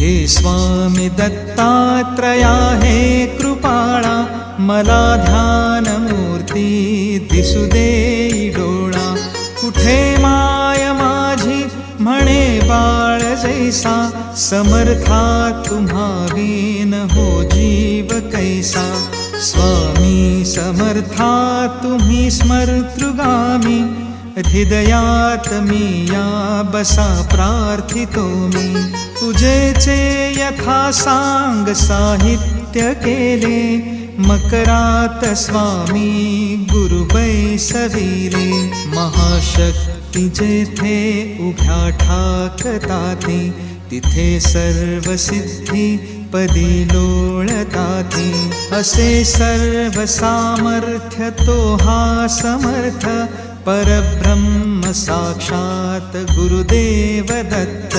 हे स्वामी दत्तात्रया हे कृपाळा मला ध्यान मूर्ती दिसू दे डोळा. कुठे माय माझी? म्हणे बाळ जैसा समर्था तुम्हावीन हो जीव कैसा. स्वामी समर्था तुम्ही स्मर्तृगामी हृदयात मी या बसा प्रार्थितो मी। तुझेचे यथा सांग साहित्य केले मकरात स्वामी गुरु बैसविले महाशक्ती जेथे उभ्या ठाकताते। तिथे सर्व सिद्धी पदी लोळताते। असे सर्व सामर्थ्य तो हा समर्थ। परब्रह्मसाक्षात् गुरुदेवदत्त।